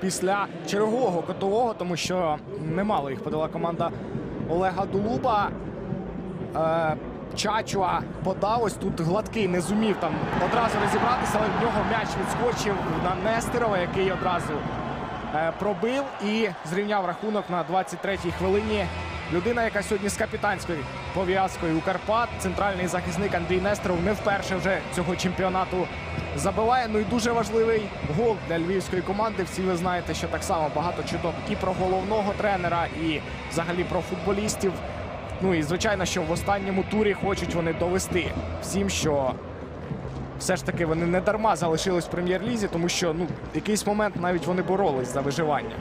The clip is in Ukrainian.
після чергового котового, тому що немало їх подала команда Олега Дулуба. Е, Чачуа подав ось тут гладкий, не зумів там одразу розібратися, але в нього м'яч відскочив на Нестерова, який одразу е, пробив і зрівняв рахунок на 23-й хвилині. Людина, яка сьогодні з капітанською пов'язкою у Карпат, центральний захисник Андрій Нестеров не вперше вже цього чемпіонату забиває. Ну і дуже важливий гол для львівської команди. Всі ви знаєте, що так само багато чуток і про головного тренера, і взагалі про футболістів. Ну і звичайно, що в останньому турі хочуть вони довести всім, що все ж таки вони не дарма залишились в прем'єр-лізі, тому що ну якийсь момент навіть вони боролись за виживання.